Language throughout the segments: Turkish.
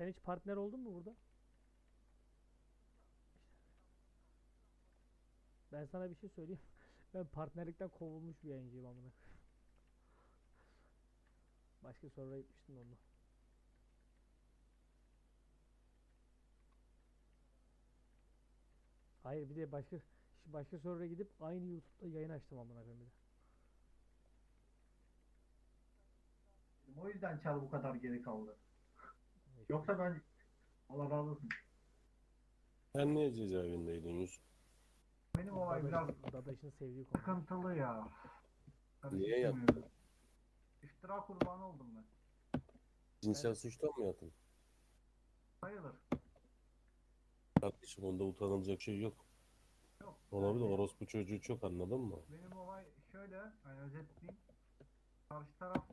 Sen hiç partner oldun mu burada? Ben sana bir şey söyleyeyim. Ben partnerlikten kovulmuş bir yayıncıyım amına. Başka soruya gitmiştin onunla. Hayır bir de başka başka soruya gidip aynı YouTube'da yayın açtım amına koyayım bir de. O yüzden Çar bu kadar geri kaldı. Yoksa ben Allah razı olsun. Sen niye cezaevindeydin Yusuf? Benim olay biraz Dadaş'ın, sevdiği konu. sıkıntılı ya. Tabii Niye yaptın? İftira kurbanı oldum ben. Cinsel suçtan mı yaptın? Sayılır. Kardeşim onda utanılacak şey yok. Yok. Olabilir Yani orospu çocuğu çok anladın mı? Benim olay şöyle, hani özetleyeyim. Karşı taraf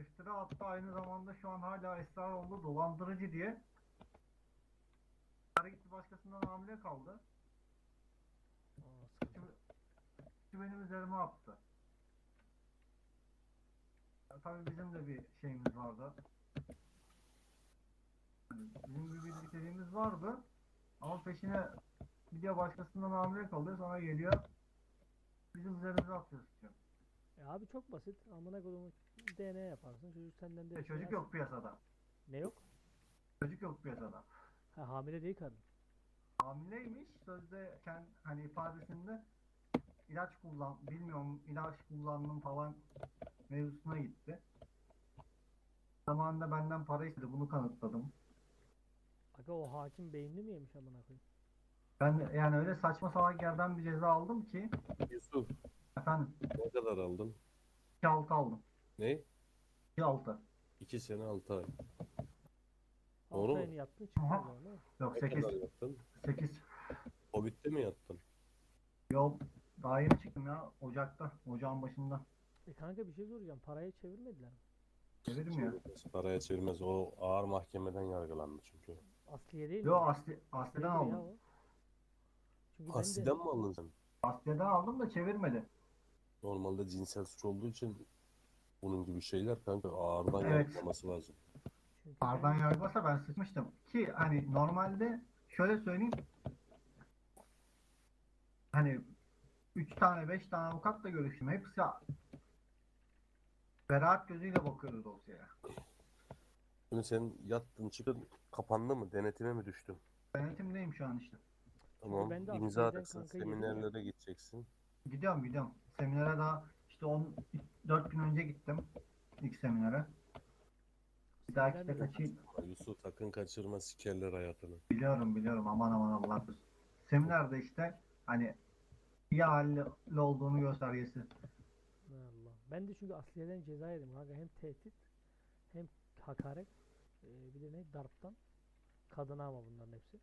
iftira attı aynı zamanda şu an hala ısrar oldu dolandırıcı diye. Karı gitti başkasından hamile kaldı. Şimdi, şimdi benim üzerime attı. Ya, tabii bizim de bir şeyimiz vardı. Bizim bir birlikteliğimiz vardı. Ama peşine bir de başkasından hamile kalıyor sonra geliyor. Bizim üzerimize atıyor suçu. E abi çok basit. Amına kodumu DNA yaparsın. Çocuk senden de E, çocuk yok piyasada. Ne yok? Çocuk yok piyasada. Ha hamile değil kadın. Hamileymiş. Sözde kend, hani ifadesinde ilaç kullan, bilmiyorum ilaç kullandım falan mevzusuna gitti. Zamanında benden para istedi. Bunu kanıtladım. Aga o hakim beynini mi yemiş amına koyayım? Ben yani öyle saçma salak yerden bir ceza aldım ki Yusuf efendim ne kadar aldın? 2-6 aldım. Ne? 2-6. 2 sene 6 ay. Doğru mu? ayını yattın çıktın Aha. o zaman değil mi? Yok Ne 8. kadar yattın? 8. Covid'de mi yattın? Yok daha yeni çıktım ya Ocak'ta. Ocağın başında. E kanka bir şey soracağım. Parayı çevirmediler mi? Dedim ya. Çevirmez, Paraya çevirmez. O ağır mahkemeden yargılandı çünkü. Asliye değil mi? Yok Asli, Asli'den Asliye ya aldım. o. Çünkü ben de Asiden mi aldın sen? Asli'den aldım da çevirmedi. Normalde cinsel suç olduğu için bunun gibi şeyler kanka ağırdan Evet. yargılaması lazım. Pardon yargılasa ben sıkmıştım. Ki hani normalde şöyle söyleyeyim. Hani 3 tane 5 tane avukatla görüştüm. Hepsi beraat gözüyle bakıyordu dosyaya. Şimdi sen yattın çıktın kapandı mı? Denetime mi düştün? Denetimdeyim şu an işte. Tamam. ben de imza atacaksın. Seminerlere gideceksin. Gidiyorum gidiyorum. Seminere daha işte 10 4 gün önce gittim. İlk seminere. Bir dahaki de kaçayım. Yusuf sakın kaçırma sikerler hayatını. Biliyorum biliyorum aman aman Allah. Seminerde işte hani iyi halli olduğunu göstergesi. Allah. Ben de çünkü Asliye'den ceza yedim kanka. Hem tehdit hem hakaret e, bir de ne darptan. Kadına ama bunların hepsi.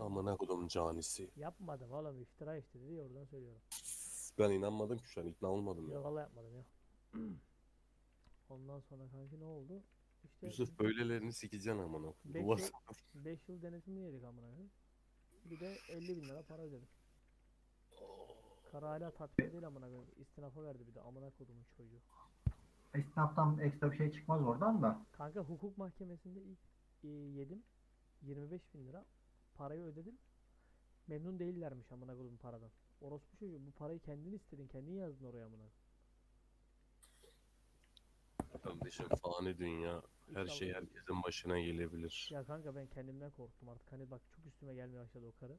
Amına kodum canisi. Yapmadım oğlum iftira işte dedi oradan söylüyorum. Ben inanmadım ki şu an ikna olmadım ya. Yok vallahi yapmadım ya. Ondan sonra kanki ne oldu? İşte Yusuf böylelerini sikeceksin amına Beş. Duvar- yıl- 5 yıl denetimli yedik amına koyayım. Bir de 50 bin lira para ödedim. Kara hala tatmin değil amına koyayım. İstinafa verdi bir de amına kodumun çocuğu. Esnaftan ekstra bir şey çıkmaz oradan da. Kanka hukuk mahkemesinde ilk e, yedim. 25 bin lira. Parayı ödedim. Memnun değillermiş amına kodum paradan. Orospu çocuğu bu parayı kendin istedin. Kendin yazdın oraya amına. Kardeşim fani dünya. Her şey İnşallah. herkesin başına gelebilir. Ya kanka ben kendimden korktum artık. Hani bak çok üstüme gelmeye başladı o karı.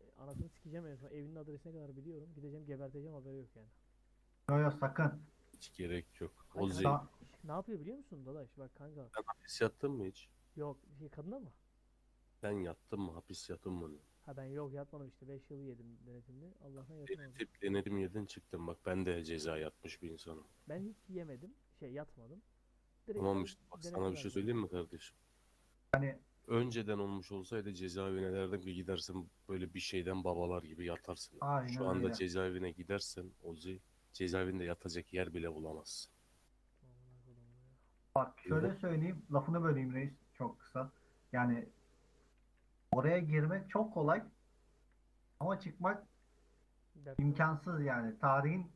E, anasını sikeceğim en son. Evinin adresine kadar biliyorum. Gideceğim geberteceğim haberi yok yani. Yok yok sakın. Hiç gerek yok. Ozi. Sa- Ne yapıyor biliyor musun Dadaş? Bak kanka. Sen hapis yattın mı hiç? Yok şey, kadına mı? Sen yattın mı? Hapis yattın mı? Ha ben yok yatmadım işte 5 yıl yedim denetimli. Allah'tan yatamadım. Denetim, denetim yedin çıktın. Bak ben de ceza yatmış bir insanım. Ben hiç yemedim. Şey yatmadım. Direkt Tamam işte bak sana bir şey söyleyeyim mi kardeşim? Hani Önceden olmuş olsaydı cezaevine derdim ki gidersin böyle bir şeyden babalar gibi yatarsın. Aynen Şu anda öyle. cezaevine gidersen Ozi cezaevinde yatacak yer bile bulamazsın. Bak şöyle söyleyeyim lafını böleyim reis çok kısa. Yani oraya girmek çok kolay ama çıkmak Dert- imkansız yani. Tarihin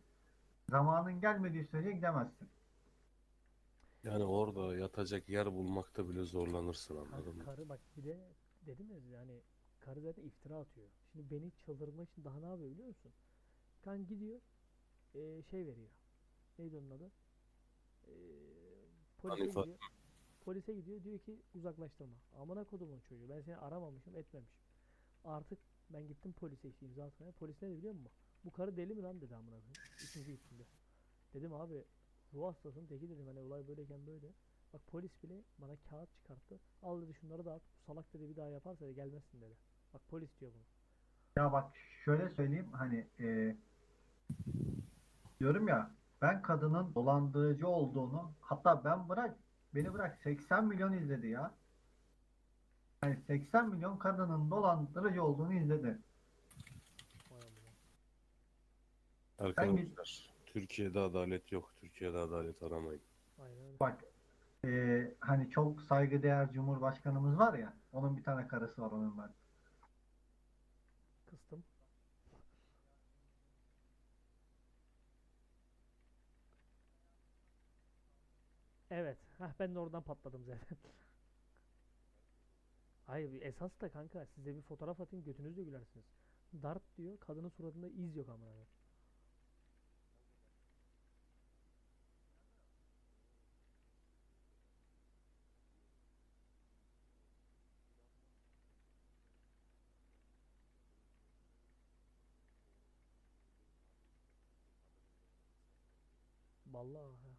zamanın gelmediği sürece gidemezsin. Yani orada yatacak yer bulmakta bile zorlanırsın anladın mı? karı bak bir de dedim ya yani karı zaten iftira atıyor. Şimdi beni çıldırmak için daha ne yapıyor biliyor musun? Kan gidiyor eee, şey veriyor. Neydi onun adı? Eee, polise Hanife. gidiyor. Polise gidiyor diyor ki uzaklaştırma. Amına kodumun çocuğu ben seni aramamışım etmemişim. Artık ben gittim polise işte imza atmaya. Polis ne dedi biliyor musun? Bu karı deli mi lan dedi amına koyayım. İkinci. Dedim abi ruh hastasın teki dedim hani olay böyleyken böyle. Bak polis bile bana kağıt çıkarttı. Al dedi şunları da. Bu salak dedi bir daha yaparsa dedi gelmezsin dedi. Bak polis diyor bunu. Ya bak şöyle söyleyeyim hani e, diyorum ya ben kadının dolandırıcı olduğunu hatta ben bırak beni bırak 80 milyon izledi ya. Yani 80 milyon kadının dolandırıcı olduğunu izledi. Arkadaşlar Türkiye'de adalet yok. Türkiye'de adalet aramayın. Aynen. Bak e, hani çok saygıdeğer Cumhurbaşkanımız var ya onun bir tane karısı var onun ben. Kıstım. Evet. Heh, ben de oradan patladım zaten. Hayır esas da kanka size bir fotoğraf atayım götünüzle gülersiniz. Dart diyor kadının suratında iz yok amına koyayım. Vallahi ha.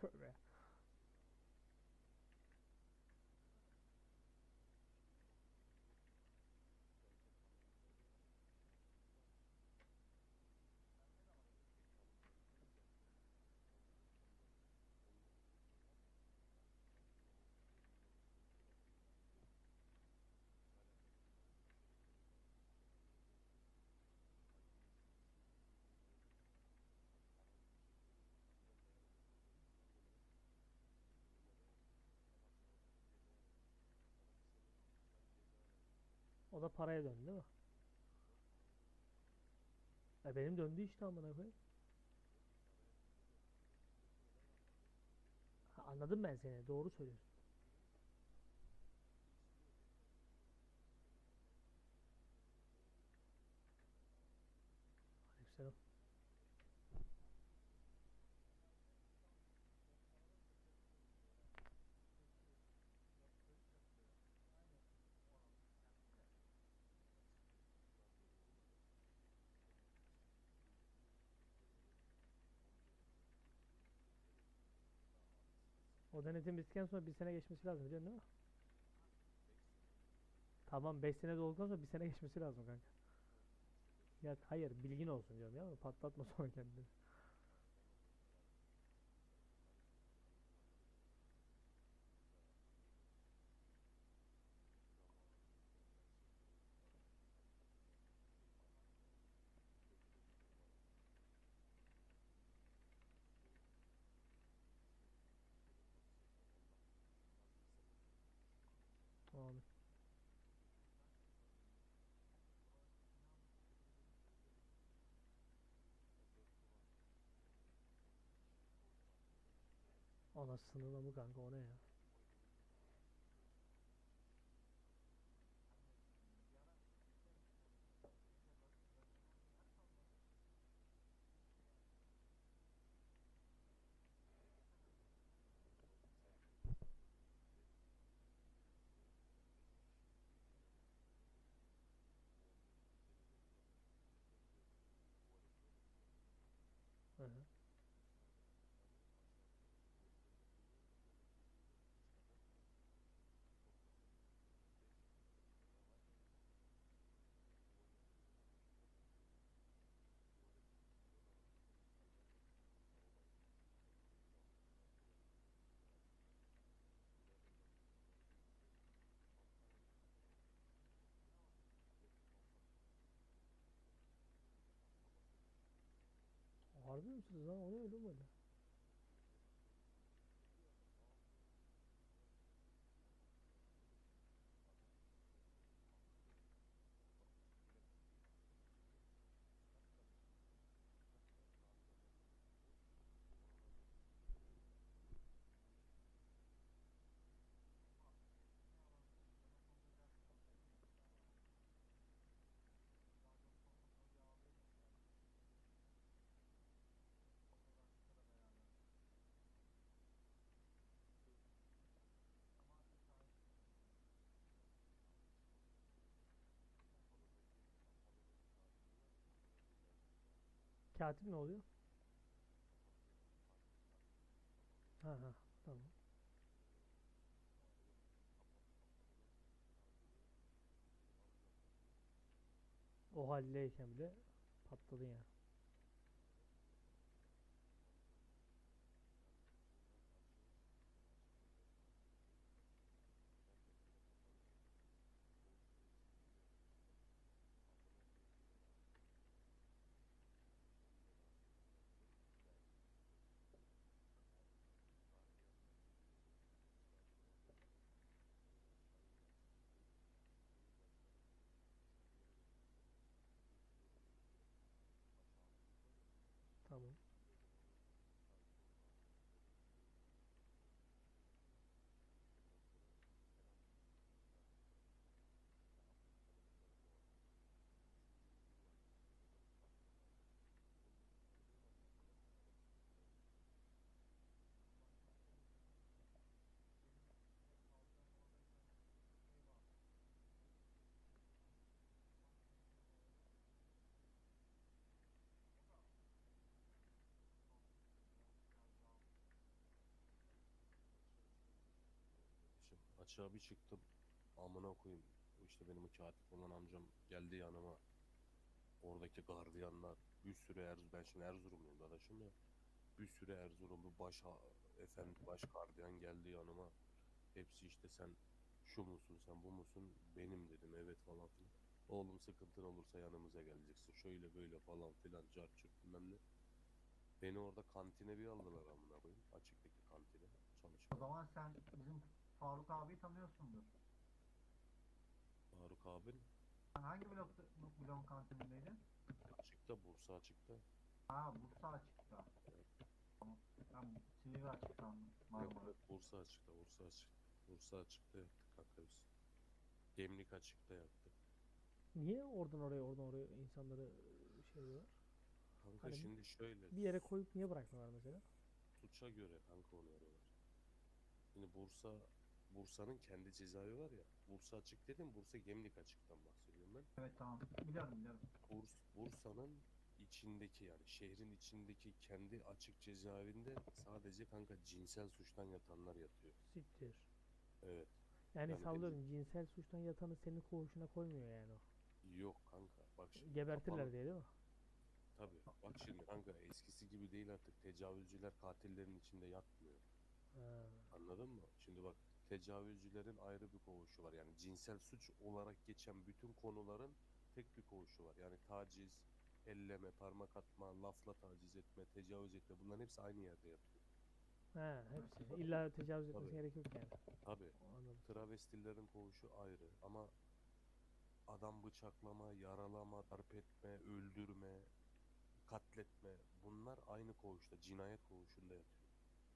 Tövbe. O da paraya döndü değil mi? E benim döndü işte amına koyayım. Anladım ben seni. Doğru söylüyorsun. O denetim bittikten sonra bir sene geçmesi lazım biliyorsun değil mi? Tamam 5 sene dolduktan sonra bir sene geçmesi lazım kanka. Ya hayır bilgin olsun diyorum ya patlatma sonra kendini. 哦，那只能那么干过那样。儿子知道，我也这么的。Katip ne oluyor? Ha ha tamam. O haldeyken bile patladın ya. Tamam. Şimdi açığa bir çıktım. Amına koyayım. İşte benim o katip olan amcam geldi yanıma. Oradaki gardiyanlar bir sürü Erzurum. Ben şimdi Erzurumluyum dadaşım ya. Bir sürü Erzurumlu baş efendi baş gardiyan geldi yanıma. Hepsi işte sen şu musun sen bu musun benim dedim evet falan filan. Oğlum sıkıntın olursa yanımıza geleceksin. Şöyle böyle falan filan cart curt bilmem ne. Beni orada kantine bir aldılar amına koyayım. Açıktaki kantine O çalışmaya. zaman sen bizim Faruk abiyi tanıyorsundur. Faruk abin Sen hangi blok, blok kantinindeydin? açıkta Bursa açıkta. Ha Bursa açıkta. Tamam. Ben Silivri açık sandım. Yok Marmara. yok Bursa açıkta Bursa açıkta. Bursa açıkta yaktık kanka biz. Gemlik açıkta yaktık. Niye oradan oraya oradan oraya insanları şey diyorlar? Kanka Hani şimdi şöyle Bir yere koyup niye bırakmıyorlar mesela? suça göre kanka onu arıyorlar. Şimdi Bursa Bursa'nın kendi cezaevi var ya. Bursa açık dedim Bursa Gemlik açıktan bahsediyorum ben. Evet tamam. Biliyorum biliyorum. Burs, Bursa'nın içindeki yani şehrin içindeki kendi açık cezaevinde sadece kanka cinsel suçtan yatanlar yatıyor. Siktir. Evet. Yani, Yani sallıyorum cinsel suçtan yatanı senin koğuşuna koymuyor yani o. Yok kanka. Bak şimdi Gebertirler kapalı- diye değil mi? Tabii. Bak şimdi kanka eskisi gibi değil artık. Tecavüzcüler katillerin içinde yatmıyor. Ha. Anladın mı? Şimdi bak tecavüzcülerin ayrı bir koğuşu var. Yani cinsel suç olarak geçen bütün konuların tek bir koğuşu var. Yani taciz, elleme, parmak atma, lafla taciz etme, tecavüz etme bunların hepsi aynı yerde yatıyor. Ha, hepsi. İlla tecavüz etmesi gerek yok yani. Tabii. Anladım. Travestilerin koğuşu ayrı ama adam bıçaklama, yaralama, darp etme, öldürme, katletme bunlar aynı koğuşta, cinayet koğuşunda yatıyor.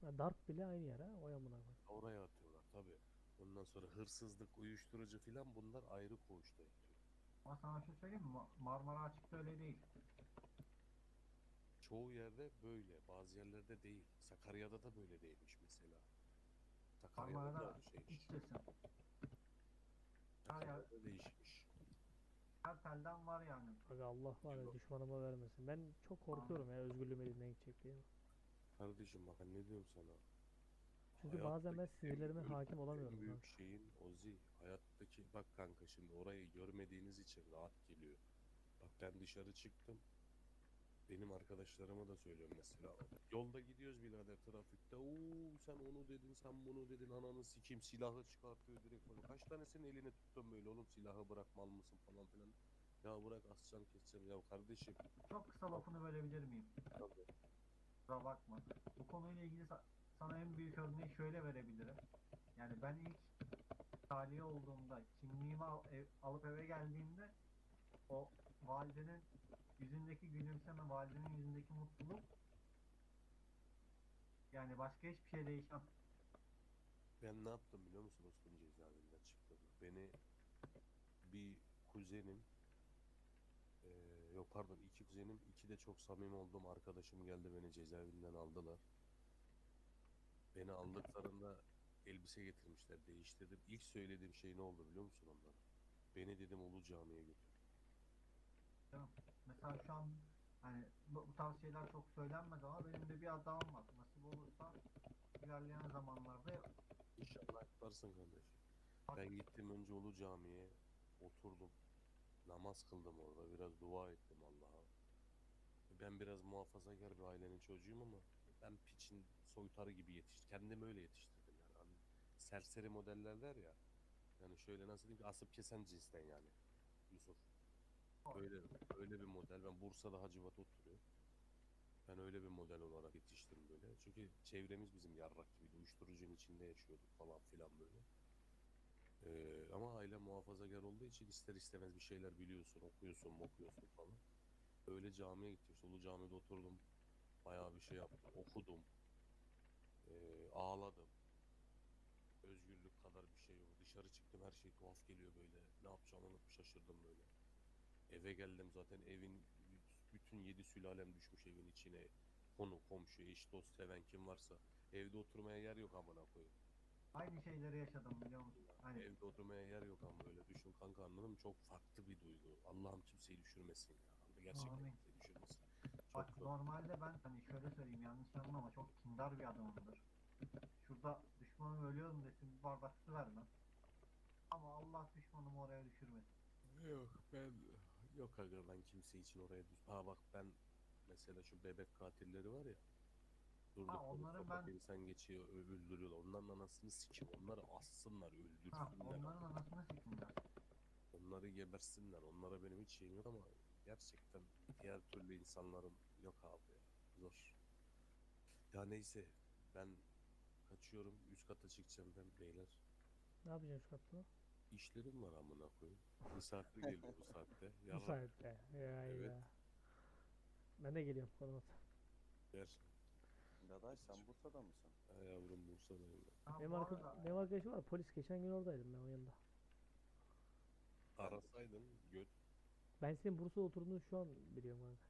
Ha, darp bile aynı yer ha. O amına koyayım. Oraya atıyorlar tabii. Ondan sonra hırsızlık, uyuşturucu filan bunlar ayrı koğuşta yatıyor. Ama sana bir şey söyleyeyim mi? Ma- Marmara açıkta öyle değil. Çoğu yerde böyle, bazı yerlerde değil. Sakarya'da da böyle değilmiş mesela. Sakarya'da da Marmara'da şeymiş. içtesin. Sakarya'da değişmiş. her telden var yani. Aga Allah var ya Yok. düşmanıma vermesin. Ben çok korkuyorum ya özgürlüğüm elimden gidecek diye. Kardeşim bak ne diyorum sana. Çünkü bazen ben sinirlerime hakim olamıyorum. En büyük kanka. şeyin Ozi. Hayattaki bak kanka şimdi orayı görmediğiniz için rahat geliyor. Bak ben dışarı çıktım. Benim arkadaşlarıma da söylüyorum mesela. Yolda gidiyoruz birader trafikte. Oo sen onu dedin, sen bunu dedin. Ananı sikim silahı çıkartıyor direkt böyle. Kaç tanesinin elini tuttum böyle oğlum silahı bırakmalı mısın falan filan. Ya bırak asacağım keseceğim. Ya kardeşim Çok kısa lafını bölebilir miyim? tabii. Kusura bakma. Bu konuyla ilgili sana en büyük örneği şöyle verebilirim. Yani ben ilk tahliye olduğumda kimliğimi al- ev- alıp eve geldiğimde o validenin yüzündeki gülümseme, validenin yüzündeki mutluluk yani başka hiçbir şey değişmez. Ben ne yaptım biliyor musun Osman cezaevinden çıktım. Beni bir kuzenim eee, yok pardon iki kuzenim iki de çok samimi olduğum arkadaşım geldi beni cezaevinden aldılar. Beni aldıklarında elbise getirmişler değiştirdim. İlk söylediğim şey ne oldu biliyor musun onlara? Beni dedim Ulu Cami'ye götür. Mesela şu an hani bu, bu tarz şeyler çok söylenmez ama benim de bir adamım var. Nasip olursa ilerleyen zamanlarda İnşallah yaparsın kardeşim. Ben gittim önce Ulu Cami'ye oturdum. Namaz kıldım orada. Biraz dua ettim Allah'a. Ben biraz muhafazakar bir ailenin çocuğuyum ama ben piçin soytarı gibi yetiştim. Kendimi öyle yetiştirdim yani. Hani serseri modeller der ya. Yani şöyle nasıl diyeyim ki asıp kesen cinsten yani. Yusuf. Öyle, öyle bir model. Ben Bursa'da Hacivat'ta oturuyorum. Ben öyle bir model olarak yetiştim böyle. Çünkü çevremiz bizim yarrak gibiydi. Uyuşturucunun içinde yaşıyorduk falan filan böyle. Ee, ama aile muhafazakar olduğu için ister istemez bir şeyler biliyorsun, okuyorsun, okuyorsun falan. Öyle camiye gittim. Solu camide oturdum. Bayağı bir şey yaptım. Okudum. Ee, ağladım. Özgürlük kadar bir şey yok. Dışarı çıktım her şey tuhaf geliyor böyle. Ne yapacağımı unutmuş şaşırdım böyle. Eve geldim zaten evin bütün yedi sülalem düşmüş evin içine. Konu, komşu, eş, dost, seven kim varsa. Evde oturmaya yer yok amına koyayım. aynı şeyleri yaşadım biliyor musun? Hani Evde oturmaya yer yok ama böyle düşün kanka anladın mı? Çok farklı bir duygu. Allah'ım kimseyi düşürmesin ya. Gerçekten Amin. kimseyi düşürmesin. Çok Bak zor. normalde ben hani şöyle söyleyeyim yanlış anlama ama çok kindar bir adamımdır. Şurada düşmanım ölüyorum desin bir bardak su vermem. Ama Allah düşmanımı oraya düşürmesin. Yok ben yok aga ben kimse için oraya düş. Ha bak ben mesela şu bebek katilleri var ya. Durduk Ha, sokak ben- insan geçiyor ö- öldürüyorlar. Onların anasını sikim. Onları assınlar Ha, öldürsünler. onların anasını sikinler. Onları gebersinler. Onlara benim hiç şeyim yok ama gerçekten diğer türlü insanların yok abi. Zor. Ya neyse ben kaçıyorum. Üst kata çıkacağım ben beyler. Ne yapacaksın şu katta? İşlerim var amına koyayım. Misafir geliyor bu saatte. Bu saatte. Ya Evet. ya. Ben de geliyorum konum der. Dadaş sen Bursa'da mısın? Ha yavrum Bursa'dayım ben. Benim, arka, benim arkadaşım var polis geçen gün oradaydım ben o yanında. Arasaydın göt Ben senin Bursa'da oturduğunu şu an biliyorum kanka.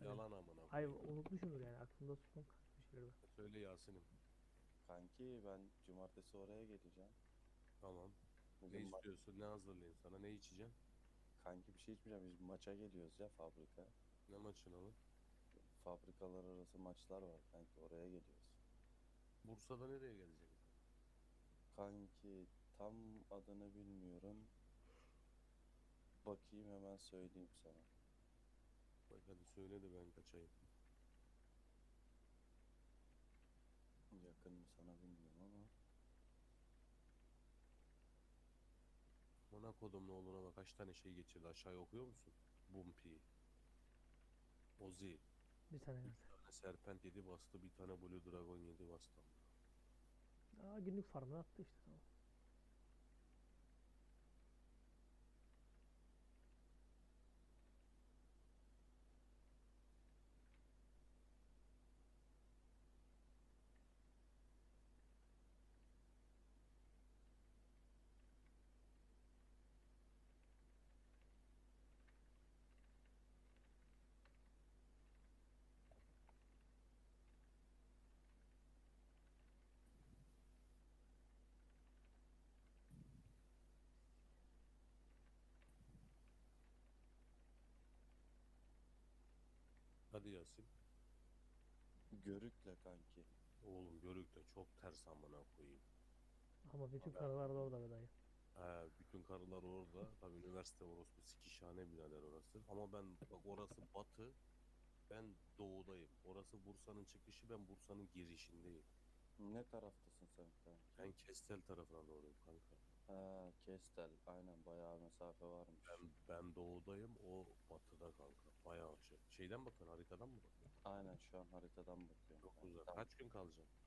Evet. yalan amına Ay koyayım. unutmuşumdur yani aklımda tutmam kanka bir şeyleri var. Söyle Yasin'im. Kanki ben cumartesi oraya geleceğim. Tamam. Ne Bizim ma- istiyorsun? Ne hazırlayayım sana? Ne içeceğim? kanki bir şey içmeyeceğim. Biz maça geliyoruz ya fabrika. Ne maçına mı? Fabrikalar arası maçlar var kanki oraya geliyoruz. Bursa'da nereye geleceksin? Kanki tam adını bilmiyorum. Bakayım hemen söyleyeyim sana. Bak hadi söyle de ben kaçayım. Yakın mı sana bilmiyorum ama. Bana kodumlu oğluna bak kaç tane şey geçirdi aşağıya okuyor musun? Bumpy. Ozi. Bir saniye Bir kanka. tane Serpent yedi bastı bir tane Blue Dragon yedi bastı. Aa günlük farmını attı işte tamam. Hadi Yasin. Görükle kanki. Oğlum Görük'te çok ters amına koyayım. Ama bütün Haber- karılar da orada be dayı. He, bütün karılar orada. Tabii üniversite orası sikişhane birader orası. Ama ben bak orası batı. Ben doğudayım. Orası Bursa'nın çıkışı ben Bursa'nın girişindeyim. Ne taraftasın sen kanki? Ben Kestel tarafına doğruyum kanka. Ha Kestel. Aynen bayağı mesafe varmış. Ben, ben doğudayım o batıda kanka. Bayağı şey. Şeyden bakın haritadan mı bakın? Aynen şu an haritadan bakıyorum. Çok uzak. tam- Kaç gün kalacaksın?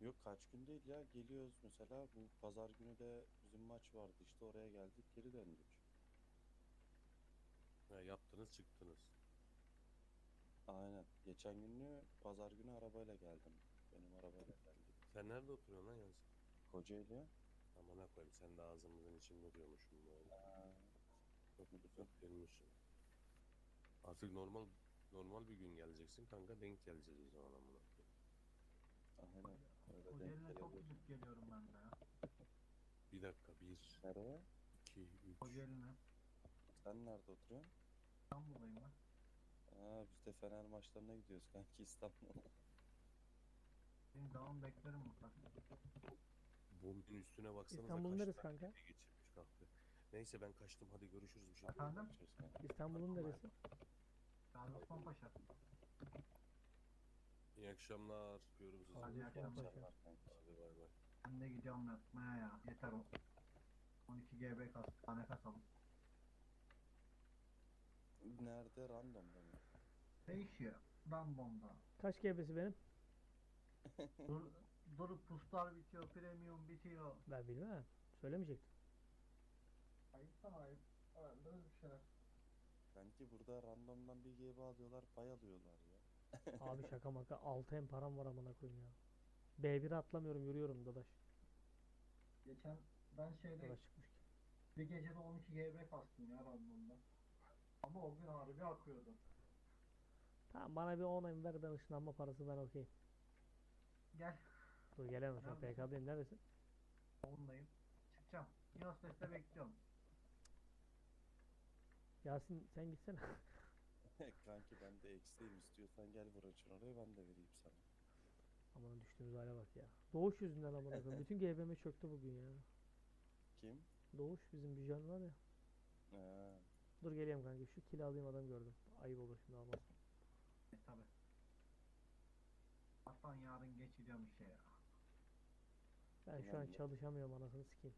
Yok kaç gün değil ya geliyoruz mesela bu pazar günü de bizim maç vardı işte oraya geldik geri döndük. Ha, yaptınız çıktınız. Aynen. Geçen günü pazar günü arabayla geldim. Benim arabayla geldik. Sen nerede oturuyorsun lan Yansın? Kocaeli. Amına koyayım sen de ağzımızın içinde duruyormuşsun böyle. Çok uzak gelmişsin. Artık normal normal bir gün geleceksin kanka denk geleceğiz o zaman amına aynen. Öyle denk Kocaeli'ne çok gelebilir. gidip geliyorum ben de ya. Bir dakika bir, Nereye? iki, üç. Kocaeli'ne. Sen nerede oturuyorsun? İstanbul'dayım ben. Aa, biz de Fener maçlarına gidiyoruz kanki İstanbul'a. Seni devam beklerim mutlaka. Bombin üstüne baksanıza İstanbul'un kaç neresi tane kanka? şey geçirmiş kahve. Neyse ben kaçtım hadi görüşürüz bir şey. Efendim? Görüşürüz kanka. İstanbul'un neresi? Gazi Osman Paşa. İyi akşamlar. Görürüz sizi. Hadi İyi akşamlar. Hadi bay bay. Ben de gidiyorum yatmaya ya. Yeter o. 12 GB kas. Tane kasalım. Nerede? Random'da mı? Değişiyor. Random'da. Kaç GB'si benim? Dur, durup puslar bitiyor. Premium bitiyor. Ben bilmem. Söylemeyecektim. Ayıp sana ayıp. Öğrendiniz bir şeyler. Kanki burada randomdan bir GB alıyorlar pay alıyorlar ya. Abi şaka maka 6 hem param var amına koyayım ya. B1'e atlamıyorum yürüyorum dadaş. Geçen ben şeyde Dadaş çıkmış ki. bir gecede 12 GB kastım ya randomda. Ama o gün harbi akıyordu. Tamam bana bir 10 em ver ben ışınlanma parası ben okey. Gel. Dur gelemem an Neredesin? PK'dayım neredesin? Ondayım. Çıkacağım. Yunus'ta bekliyorum. Yasin sen gitsene. Kanki ben de eksteyim istiyorsan gel bırakın oraya ben de vereyim sana. Aman düştüğümüz hale bak ya. Doğuş yüzünden amına koyayım. Bütün GBM çöktü bugün ya. Kim? Doğuş bizim Bijan var ya. Ha, Dur geleyim kanka şu kili alayım adam gördüm. Ayıp olur şimdi almaz. E tabi. Aslan yarın geçiriyorum işe ya. Ben şu an Önemli. çalışamıyorum anasını sikeyim.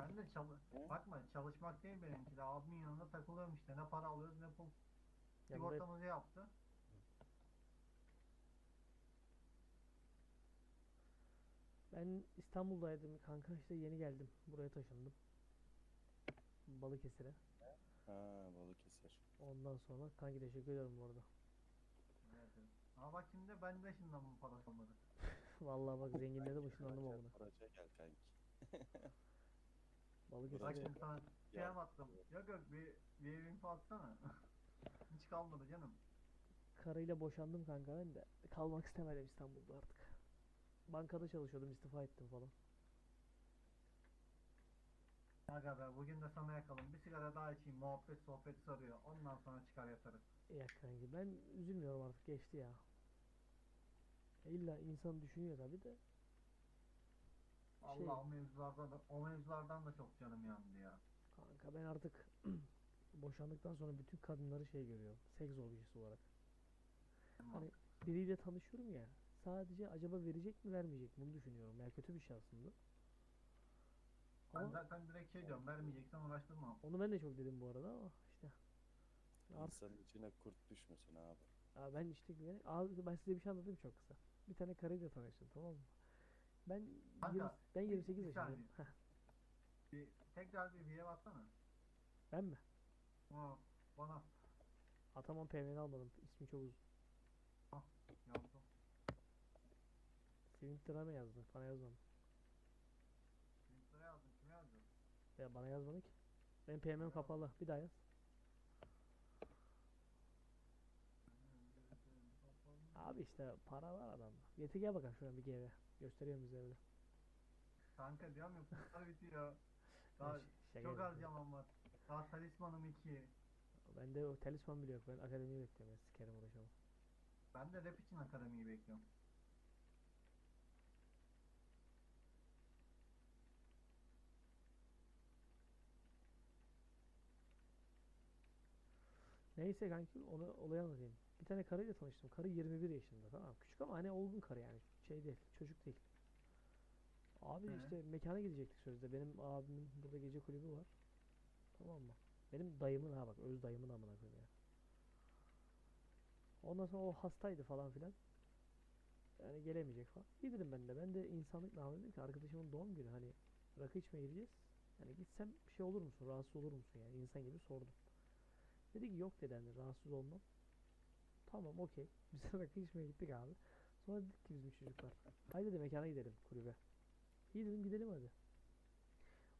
Ben de çalı Ne? bakma çalışmak değil benimki de abimin yanında takılıyorum işte ne para alıyoruz ne pul. Ya buraya- Sigortamızı yaptı. Ben İstanbul'daydım kanka işte yeni geldim. Buraya taşındım. Balıkesir'e. ha Balıkesir. Ondan sonra kanki teşekkür ederim bu arada. Evet, evet. Ama bak şimdi ben de şimdi bunun parası olmadı. Vallahi bak zenginledim ışınlandım Gel, amına. Araca gel kanki. Bak Balıkesir'e şimdi sana şey Ya. attım. Yok yok bir, bir evin atsana. Hiç kalmadı canım. karıyla boşandım kanka ben de. Kalmak istemedim İstanbul'da artık. Bankada çalışıyordum istifa ettim falan. Aga be bugün de sana yakalım. Bir sigara daha içeyim. Muhabbet sohbet sarıyor. Ondan sonra çıkar yatarız. Ya kanki ben üzülmüyorum artık geçti ya. E İlla insan düşünüyor tabi de. Allah Şey- o mevzulardan da, o mevzulardan da çok canım yandı ya. Kanka ben artık boşandıktan sonra bütün kadınları şey görüyorum. Seks objesi olarak. Hani biriyle tanışıyorum ya. Sadece acaba verecek mi vermeyecek mi bunu düşünüyorum. Yani kötü bir şey aslında. ben Ama zaten direkt şey diyorum. Vermeyeceksen uğraştırma. onu ben de çok dedim bu arada ama işte. Artık İnsanın içine kurt düşmesin abi. Aa, ben işte abi ben size bir şey anlatayım çok kısa. Bir tane karıyla tanıştım tamam mı? Ben Kanka, 20 ben 28 bir yaşındayım. saniye. Heh, Bir, tekrar bir viye baksana. ben mi? Aa, bana Atamam PM'ni almadım. İsmi çok uzun. yazdım. Twitter'a mı yazdın? Bana yazmadın. Twitter'a yazdım. Kime yazdın? Ya bana yazmadın ki. Benim PM'm kapalı. Bir daha yaz. Abi işte para var adamda. Yeter gel bakalım şuna bir GV. Gösteriyorum bize öyle. Kanka diyorum ya kurtar bitiyor. Daha şaka çok az yapıyorum. zaman var. Daha talismanım 2. Ben de o talisman bile yok. Ben akademiyi bekliyorum. Ya. Sikerim uğraşamam. Ben de rap için akademiyi bekliyorum. Neyse kanki onu olayı anlatayım. Bir tane karıyla tanıştım. Karı 21 yaşında tamam. Küçük ama hani olgun karı yani. Şey değil. Çocuk değil. Abi Hı. işte mekana gidecektik sözde. Benim abimin burada gece kulübü var. Tamam mı? Benim dayımın ha bak öz dayımın amına koyayım ya. Ondan sonra o hastaydı falan filan. Yani gelemeyecek falan. İyi dedim ben de. Ben de insanlık namı dedim ki arkadaşımın doğum günü hani rakı içmeye gideceğiz. Yani gitsem bir şey olur musun? Rahatsız olur musun yani? insan gibi sordum. Dedi ki yok dedi hani rahatsız olmam. Tamam okey. Biz rakı içmeye gittik abi. Sonra dedik ki bizim çocuklar. Haydi dedi mekana gidelim kulübe. İyi dedim gidelim hadi.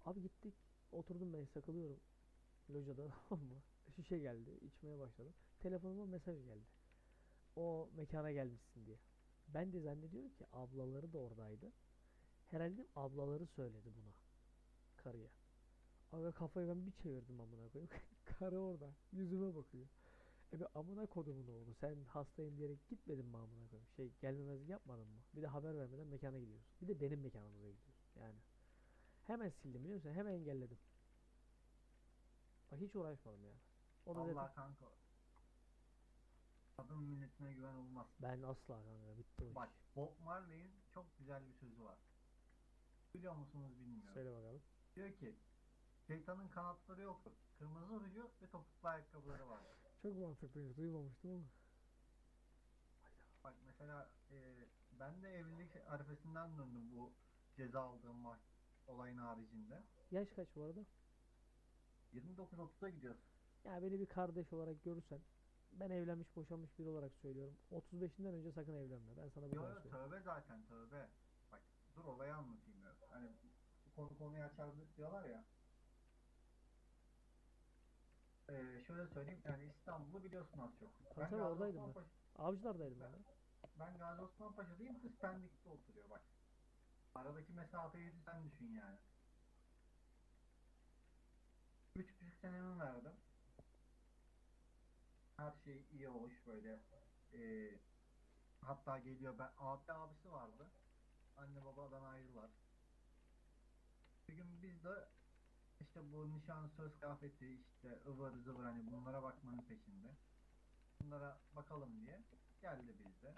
Abi gittik. Oturdum ben sakılıyorum. Locada tamam mı? Şişe geldi. içmeye başladım. Telefonuma mesaj geldi. O mekana gelmişsin diye. Ben de zannediyorum ki ablaları da oradaydı. Herhalde ablaları söyledi buna. Karıya. Abi kafayı ben bir çevirdim amına koyayım. Karı orada. Yüzüme bakıyor. E be amına kodumun oğlu. Sen hastayım diyerek gitmedin mi amına koyayım? Şey gelmemezlik yapmadın mı? Bir de haber vermeden mekana gidiyorsun. Bir de benim mekanımıza gidiyorsun. Yani. Hemen sildim biliyor musun? Hemen engelledim. Bak hiç uğraşmadım yani. O da dedi, Vallahi kanka. Kadın milletine güven olmaz. ben asla kanka bitti o iş. Bak Bob Marley'in çok güzel bir sözü var. Biliyor musunuz bilmiyorum. Söyle bakalım. Diyor ki şeytanın kanatları yoktur. Kırmızı ruju ve topuklu ayakkabıları var. Çok mantıklıymış. Duymamıştım ama. Bak mesela e, ben de evlilik arifesinden döndüm bu ceza aldığım var olayın haricinde. Yaş kaç bu arada? 29-30'a gidiyoruz. Ya beni bir kardeş olarak görürsen ben evlenmiş boşanmış biri olarak söylüyorum. 35'inden önce sakın evlenme. Ben sana bu Yo kadar yo söyleyeyim. tövbe zaten tövbe. Bak dur olayı anlatayım ya. Hani konu konuyu açar diyorlar ya. Ee, şöyle söyleyeyim yani İstanbul'u biliyorsun az çok. Tabii tabii, oradaydım ben. Paşa- Avcılardaydım ben. ben Gazi Osman Paşa'dayım kız Pendik'te oturuyor bak. Aradaki mesafeyi sen düşün yani. Üç buçuk senemi verdim. Her şey iyi hoş böyle. Ee, hatta geliyor ben abi abisi vardı. Anne babadan ayrılar. Bir gün biz de işte bu nişan söz kıyafeti işte ıvır zıvır hani bunlara bakmanın peşinde. Bunlara bakalım diye geldi bizde.